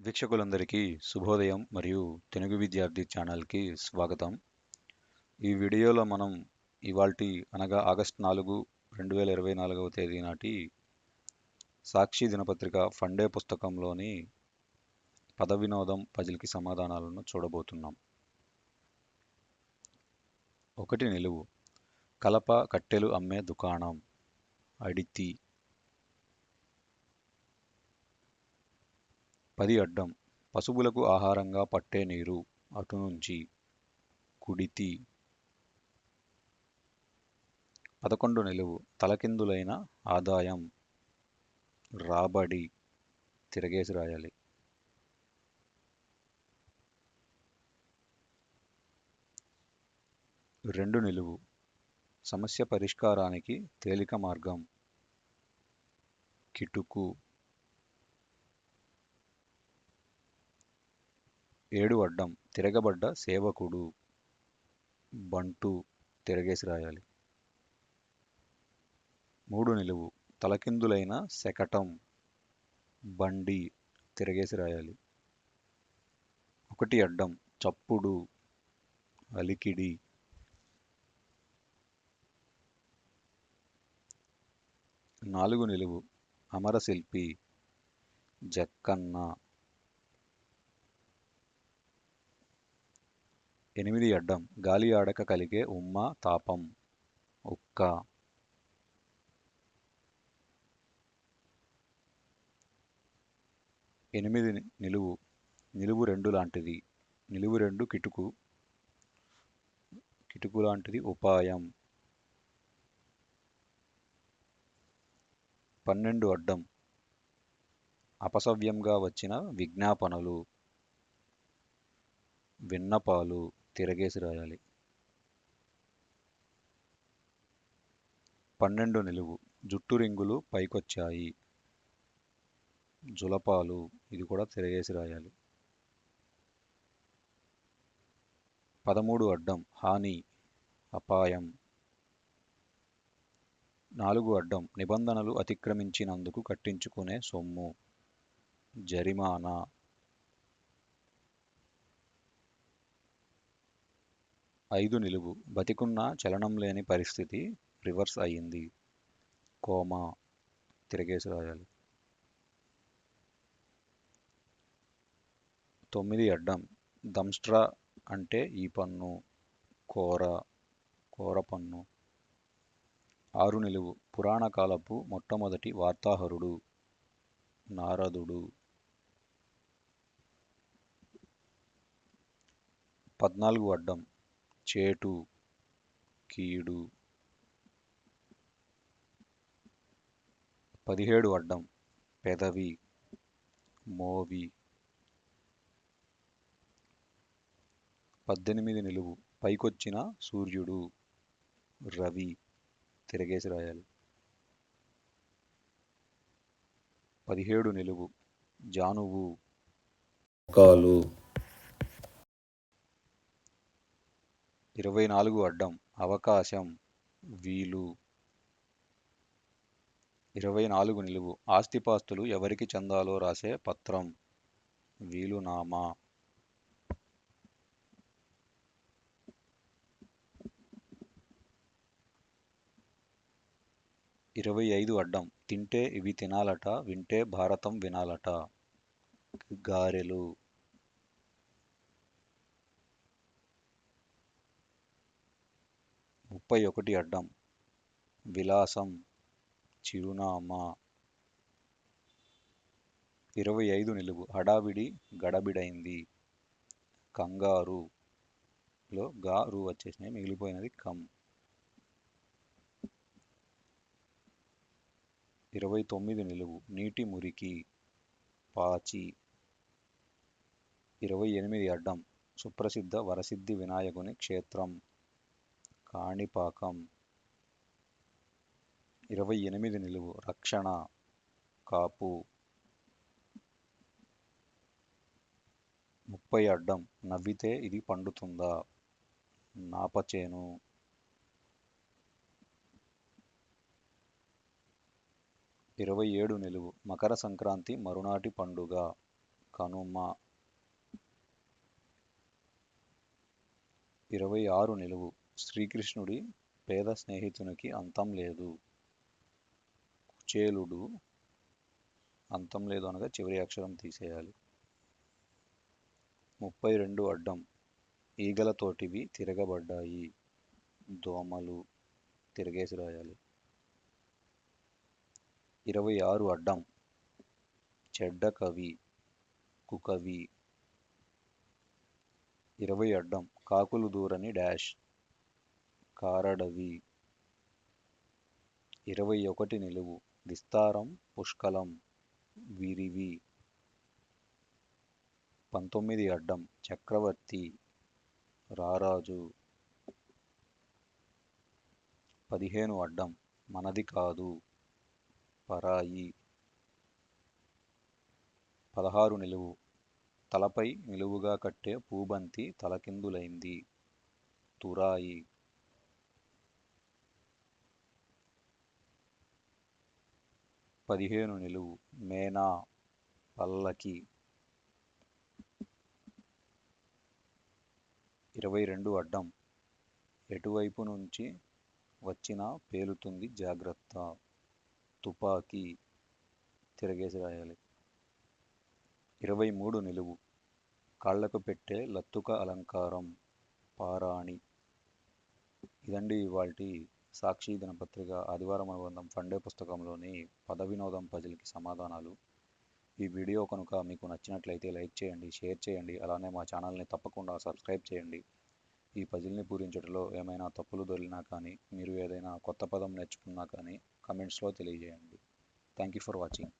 వీక్షకులందరికీ శుభోదయం మరియు తెలుగు విద్యార్థి ఛానల్కి స్వాగతం. ఈ వీడియోలో మనం ఇవాల్టి అనగా ఆగస్ట్ నాలుగు రెండు వేల ఇరవై నాలుగవ తేదీ నాటి సాక్షి దినపత్రిక ఫండే పుస్తకంలోని పద వినోదం పజిల్కి సమాధానాలను చూడబోతున్నాం. ఒకటి నిలువు. కలప కట్టెలు అమ్మే దుకాణం. అడితి. పది అడ్డం. పశువులకు ఆహారంగా పట్టే నీరు అటు నుంచి కుడితి. పదకొండు నిలువు. తలకిందులైన ఆదాయం. రాబడి. తిరగేసి రాయాలి. రెండు నిలువు. సమస్య పరిష్కారానికి తేలిక మార్గం. కిటుకు. ఏడు అడ్డం తిరగబడ్డ సేవకుడు బంటు తిరగేసి రాయాలి. మూడు నిలువు తలకిందులైన శకటం బండి తిరగేసి రాయాలి. ఒకటి అడ్డం చప్పుడు అలికిడి. నాలుగు నిలువు అమరశిల్పి జక్కన్న. ఎనిమిది అడ్డం గాలి ఆడక కలిగే ఉమ్మ తాపం. ఉక్క ఎనిమిది నిలువు నిలువు రెండు లాంటిది. నిలువు రెండు కిటుకు కిటుకు లాంటిది ఉపాయం. పన్నెండు అడ్డం అపసవ్యంగా వచ్చిన విజ్ఞాపనలు. విన్నపాలు. తిరగేసి రాయాలి. పన్నెండు నిలువు. జుట్టు రింగులు పైకొచ్చాయి. జులపాలు ఇది కూడా తిరగేసి రాయాలి. పదమూడు అడ్డం. హాని. అపాయం. నాలుగు అడ్డం. నిబంధనలు అతిక్రమించినందుకు కట్టించుకునే సొమ్ము. జరిమానా. ఐదు నిలువు. బతికున్న చలనం లేని పరిస్థితి రివర్స్ అయ్యింది. కోమా తిరగేసి రాయాలి. తొమ్మిది అడ్డం. దంస్ట్రా అంటే ఈ పన్ను. కోర. కోర పన్ను. ఆరు నిలువు. పురాణ కాలపు మొట్టమొదటి వార్తాహరుడు. నారదుడు. పద్నాలుగు అడ్డం. చేటు కీడు. పదిహేడు అడ్డం పెదవి మోవి. పద్దెనిమిది నిలువు పైకొచ్చిన సూర్యుడు రవి. తిరగేసి రాయాలి. పదిహేడు నిలువు జానువు. కాలు. ఇరవై నాలుగు అడ్డం అవకాశం వీలు. ఇరవై నాలుగు నిలువు ఆస్తిపాస్తులు ఎవరికి చెందాలో రాసే పత్రం. వీలునామా? ఇరవై ఐదు అడ్డం తింటే ఇవి తినాలట వింటే భారతం వినాలట. గారెలు. ముప్పై ఒకటి అడ్డం. విలాసం చిరునామా. ఇరవై ఐదు నిలువు. హడావిడి గడబిడైంది. కంగారులో గారు వచ్చేసినాయి. మిగిలిపోయినది కమ్ ఇరవై తొమ్మిది నిలువు. నీటి మురికి. పాచి. ఇరవై ఎనిమిది అడ్డం. సుప్రసిద్ధ వరసిద్ధి వినాయకుని క్షేత్రం. కాణిపాకం. ఇరవై ఎనిమిది నిలువు రక్షణ కాపు. ముప్పై అడ్డం నవ్వితే ఇది పండుతుందా? నాపచేను. ఇరవై ఏడు నిలువు మకర సంక్రాంతి మరునాటి పండుగ. కనుమ. ఇరవై ఆరు నిలువు శ్రీకృష్ణుడి పేద స్నేహితునికి అంతం లేదు. కుచేలుడు అంతం లేదు అనగా చివరి అక్షరం తీసేయాలి. ముప్పై రెండు అడ్డం. ఈగలతోటివి తిరగబడ్డాయి. దోమలు తిరగేసి రాయాలి. ఇరవై ఆరు అడ్డం. చెడ్డ కవి కుకవి. ఇరవై అడ్డం. కాకులు దూరని డాష్. కారడవి. ఇరవై ఒకటి నిలువు. విస్తారం పుష్కలం విరివి. పంతొమ్మిది అడ్డం. చక్రవర్తి రారాజు. పదిహేను అడ్డం. మనది కాదు. పరాయి. పదహారు నిలువు. తలపై నిలువుగా కట్టే పూబంతి తలకిందులైంది. తురాయి. పదిహేను నిలువు మేనా పల్లకి ఇరవై రెండు అడ్డం. ఎటువైపు నుంచి వచ్చినా పేలుతుంది జాగ్రత్త. తుపాకీ తిరగేసి రాయాలి. ఇరవై మూడు నిలువు. కాళ్ళకు పెట్టే లత్తుక అలంకారం పారాణి. ఇదండి ఇవాల్టి సాక్షి దినపత్రిక ఆదివారం అనుబంధం ఫండే పుస్తకంలోని పద వినోదం పజిల్కి సమాధానాలు. ఈ వీడియో కనుక మీకు నచ్చినట్లయితే లైక్ చేయండి షేర్ చేయండి అలానే మా ఛానల్ని తప్పకుండా సబ్స్క్రైబ్ చేయండి. ఈ పజిల్ని పూరించడంలో ఏమైనా తప్పులు దొరికినా కానీ మీరు ఏదైనా కొత్త పదం నేర్చుకున్నా కానీ కమెంట్స్లో తెలియజేయండి. Thank you for watching